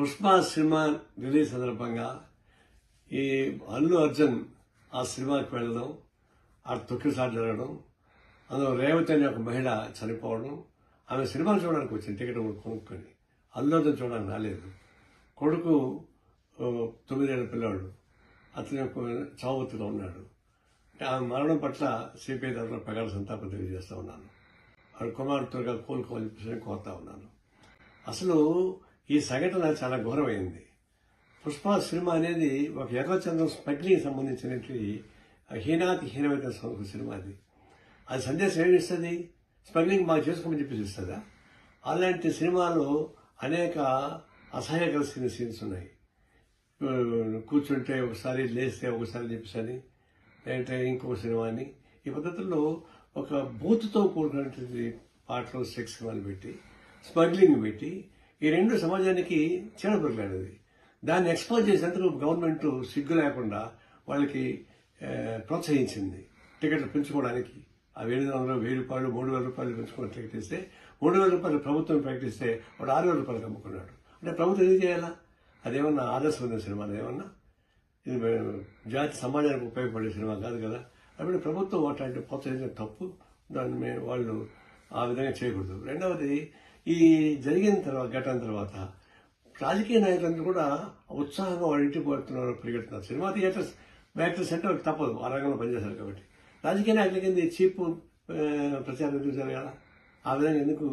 Pushpa cinema release సందర్భంగా ఈ అల్లు అర్జున్ ఆ సినిమాకి వెళ్ళడం ఆ తొక్కిసారి జరగడం అందులో రేవతి అనే ఒక మహిళ చనిపోవడం ఆమె సినిమా చూడడానికి వచ్చింది టికెట్ కొనుక్కొని. అల్లు అర్జున్ చూడడానికి రాలేదు. కొడుకు తొమ్మిదేళ్ళ పిల్లాడు. అతని ఒక చావుతులో ఉన్నాడు. ఆమె మరణం పట్ల సిపిఐ తరఫున ప్రగాఢ సంతాపం తెలియజేస్తూ ఉన్నాను. వాడు కుమారుడు త్వరగా కోలుకోవాలని చెప్పేసి కోరుతా ఉన్నాను. అసలు ఈ సంఘటన చాలా ఘోరమైంది. పుష్ప సినిమా అనేది ఒక ఎర్రచంద్రం స్మగ్లింగ్ సంబంధించినట్టు హీనాతి హీనమైన సినిమా అది. అది సందేశం ఏమి ఇస్తుంది? స్మగ్లింగ్ మాకు చేసుకోమని చెప్పేసి ఇస్తుందా అలాంటి సినిమాలో అనేక అసహ్యకర సీన్స్ ఉన్నాయి. కూర్చుంటే ఒకసారి లేస్తే ఒకసారి చెప్పేసి లేదంటే ఇంకొక సినిమా అని ఈ పద్ధతుల్లో ఒక బూత్తో కూడినటువంటి పాటలు సెక్స్ సినిమాలు పెట్టి స్మగ్లింగ్ పెట్టి ఈ రెండు సమాజానికి చీడపరలాడేది దాన్ని ఎక్స్పోజ్ చేసేందుకు గవర్నమెంట్ సిగ్గు లేకుండా వాళ్ళకి ప్రోత్సహించింది. టికెట్లు పెంచుకోవడానికి. ఆ ఏడు వందల వెయ్యి రూపాయలు మూడు వేల రూపాయలు పెంచుకొని టికెట్ ఇస్తే మూడు వేల రూపాయలు ప్రభుత్వం ప్రకటిస్తే వాడు ఆరు వేల రూపాయలు అమ్ముకున్నాడు అంటే ప్రభుత్వం ఏం చేయాలా? అదేమన్నా ఆదర్శమైన సినిమా ఏమన్నా ఇది జాతి సమాజానికి ఉపయోగపడే సినిమా కాదు కదా. అప్పుడు ప్రభుత్వం అట్లాంటి ప్రోత్సహించిన తప్పు. దాన్ని వాళ్ళు ఆ విధంగా చేయకూడదు. రెండవది ఈ జరిగిన తర్వాత ఘటన తర్వాత రాజకీయ నాయకులందరూ కూడా ఉత్సాహంగా వాళ్ళ ఇంటికి పోతున్నారు పరిగెడుతున్నారు. సినిమా థియేటర్స్ యాక్టర్స్ అంటే వాళ్ళకి తప్పదు. ఆ రంగంలో పనిచేస్తారు కాబట్టి. రాజకీయ నాయకుల కింద చీప్ ప్రచారం ఎందుకు జరగాల? ఆ విధంగా ఎందుకు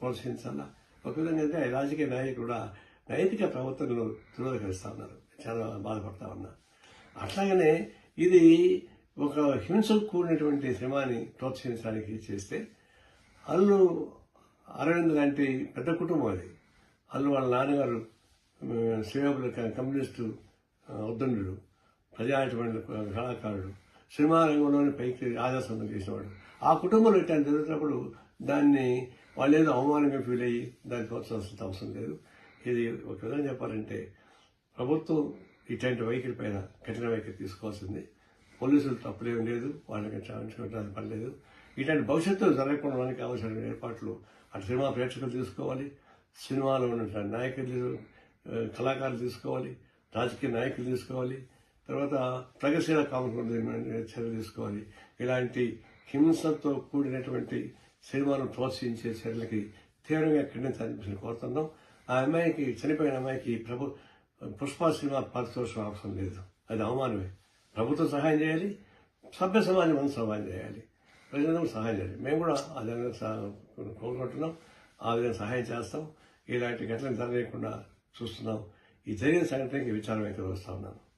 ప్రోత్సహించాలా? ఒక విధంగా అంటే రాజకీయ నాయకులు కూడా నైతిక ప్రవర్తనలు ధృవీకరిస్తా ఉన్నారు. చాలా బాధపడతా ఉన్నా. అట్లాగనే ఇది ఒక హింసకు కూడినటువంటి సినిమాని ప్రోత్సహించడానికి చేస్తే అల్లు అరవింద్ లాంటి పెద్ద కుటుంబం అది. అల్లు వాళ్ళ నాన్నగారు శ్రీరాములు కమ్యూనిస్టు ఉద్దండు ప్రజాటువంటి కళాకారుడు సినిమా రంగంలోనే పైకి ఆదర్శం చేసినవాడు ఆ కుటుంబంలో ఇట్లాంటి జరుగుతున్నప్పుడు దాన్ని వాళ్ళు ఏదో అవమానంగా ఫీల్ అయ్యి దాన్ని ప్రోత్సహించాల్సిన అవసరం లేదు. ఇది ఒక విధంగా చెప్పాలంటే ప్రభుత్వం ఇట్లాంటి వైఖరి పైన కఠిన వైఖరి తీసుకోవాల్సింది. పోలీసులు తప్పులేం లేదు వాళ్ళకి క్షమించుకోవడానికి పని ఇలాంటి ఇట్లాంటి భవిష్యత్తులో జరగకుండా కావాల్సిన ఏర్పాట్లు అటు సినిమా ప్రేక్షకులు తీసుకోవాలి సినిమాలో ఉన్న నాయకులు కళాకారులు తీసుకోవాలి రాజకీయ నాయకులు తీసుకోవాలి తర్వాత ప్రగతిశీల కామకులు చర్యలు తీసుకోవాలి. ఇలాంటి హింసతో కూడినటువంటి సినిమాను ప్రోత్సహించే చర్యలకి తీవ్రంగా ఖండించాలని కోరుతున్నాం. ఆ అమ్మాయికి చనిపోయిన అమ్మాయికి ప్రభు పుష్ప సినిమా పారితోషం అవసరం లేదు. అది అవమానమే. ప్రభుత్వం సహాయం చేయాలి సభ్య సమాజం అంతా సహాయం చేయాలి. ప్రజలందరూ సహాయం చేయాలి. మేము కూడా ఆ విధంగా కోరుకుంటున్నాం. ఆ విధంగా సహాయం చేస్తాం. ఇలాంటి ఘటనలు జరగకుండా చూస్తున్నాం. ఈ జరిగిన సంఘటనకి విచారం అయితే వస్తూ ఉన్నాను